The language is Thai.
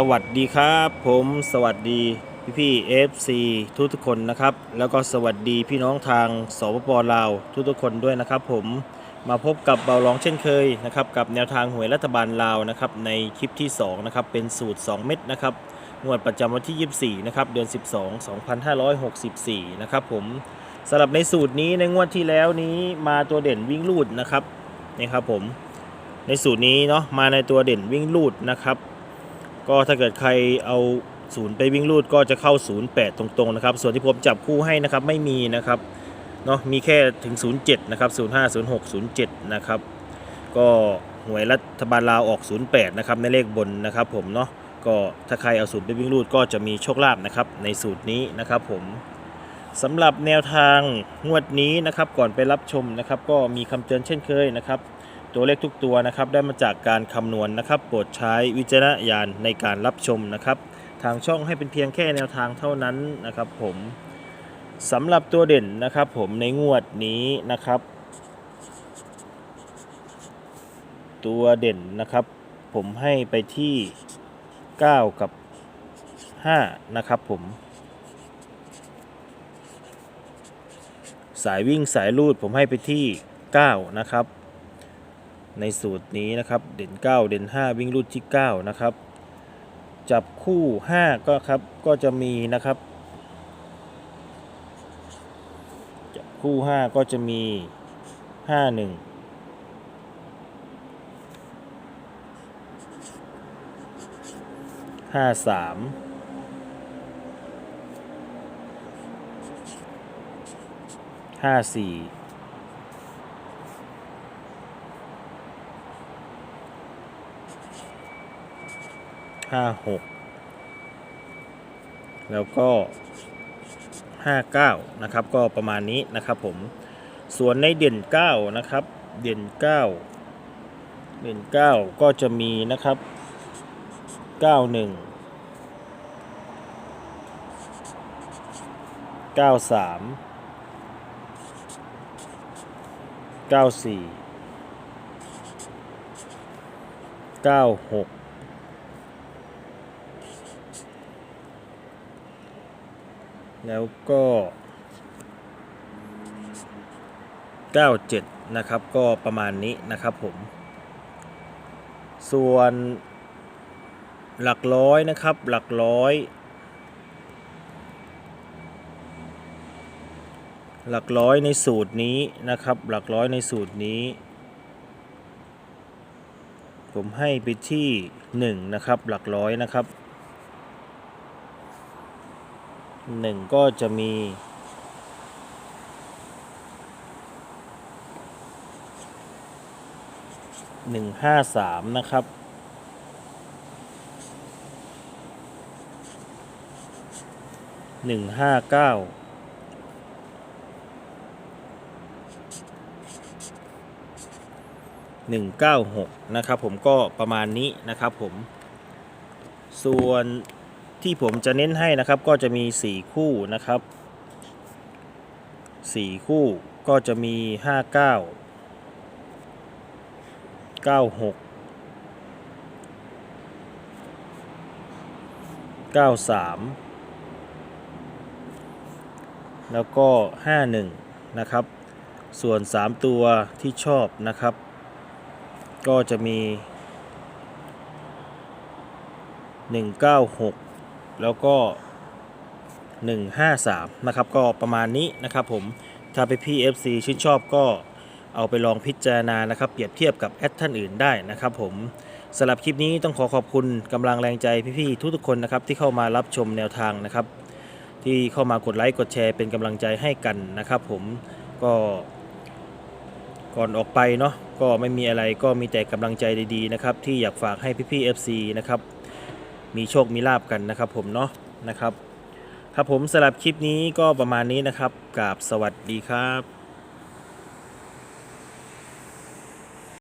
สวัสดีครับ ผมสวัสดีพี่พี่เอฟซีทุกทุกคนนะครับ แล้วก็สวัสดีพี่น้องทางสปปลาวทุกทุกคนด้วยนะครับ ผมมาพบกับเบาลองเช่นเคยนะครับกับแนวทางหวยรัฐบาลลาวนะครับในคลิปที่2นะครับเป็นสูตร 2 เม็ดนะครับงวดประจำวันที่ 24นะครับเดือน 12 2564นะครับผมสำหรับในสูตรนี้ในงวดที่แล้วนี้มาตัวเด่นวิ่งลูดนะครับนี่ครับผมในสูตรนี้เนาะมาในตัวเด่นวิ่งลูดนะครับ ก็ถ้าเกิดใครเอาศูนย์ไปวิ่งรูดก็จะเข้า 08 ตรงๆนะครับ ส่วนที่ผมจับคู่ให้นะครับไม่มีนะครับเนาะมีแค่ถึง 07 นะครับ 05 06 07 นะครับ ก็หวยรัฐบาลลาวออก 08 นะครับในเลขบนนะครับผมเนาะก็ถ้าใครเอาศูนย์ไปวิ่งรูดก็จะมีโชคลาภนะครับในสูตรนี้นะครับผมสำหรับแนวทางงวดนี้นะครับก่อนไปรับชมนะครับ ก็มีคำเตือนเช่นเคยนะครับ ตัวเลขทุกตัวนะครับ ได้มาจากการคำนวณนะครับ โปรดใช้วิจารณญาณในการรับชมนะครับ ทางช่องให้เป็นเพียงแค่แนวทางเท่านั้นนะครับผมสำหรับตัวเด่นนะครับผมในงวดนี้นะครับ ตัวเด่นนะครับ ผมให้ไปที่ 9 กับ 5 นะครับผมสายวิ่งสายลูดผมให้ไปที่ 9 นะครับ ในสูตรนี้นะครับ เด่น 9 เด่น 5 วิ่งรูดที่ 9 นะครับ จับคู่ 5 ก็ครับก็จะมีนะครับ จับคู่ 5 ก็จะมี 5 1 5 3 5 4 ห้าหกแล้วก็ห้าเก้านะครับ ก็ประมาณนี้นะครับผมส่วนในเด่นเก้านะครับ เด่นเก้าเด่นเก้าก็จะมีนะครับเก้าหนึ่งเก้าสามเก้าสี่ เก้าหกแล้วก็97นะครับ ก็ประมาณนี้นะครับผม ส่วนหลักร้อยนะครับ หลักร้อย หลักร้อยในสูตรนี้นะครับ หลักร้อยในสูตรนี้ ผมให้ไปที่1นะครับหลักร้อยนะครับหนึ่งก็จะมีหนึ่งห้าสามนะครับหนึ่งห้าเก้า หนึ่งเก้าหกนะครับผมก็ประมาณนี้นะครับผม ส่วนที่ผมจะเน้นให้นะครับก็จะมี 4 คู่นะครับ 4 คู่ก็จะมี 59 96 93 แล้วก็ 51 นะครับ ส่วน 3 ตัวที่ชอบนะครับ ก็จะมี 196 แล้วก็ 153 นะครับ ก็ประมาณนี้นะครับผม ถ้าไปพี่ FC ชื่นชอบก็เอาไปลองพิจารณานะครับ เปรียบเทียบกับแอดท่านอื่นได้นะครับผมสำหรับคลิปนี้ต้องขอขอบคุณกำลังแรงใจพี่ๆทุกๆคนนะครับ ที่เข้ามารับชมแนวทางนะครับ ที่เข้ามากดไลค์กดแชร์เป็นกำลังใจให้กันนะครับ ผมก็ก่อนออกไปเนาะ ก็ไม่มีอะไรก็มีแต่กำลังใจดีๆนะครับที่อยากฝากให้พี่ๆ FC นะครับมีโชคมีลาบกันนะครับผมเนาะนะครับ ครับผมสำหรับคลิปนี้ก็ประมาณนี้นะครับกราบสวัสดีครับ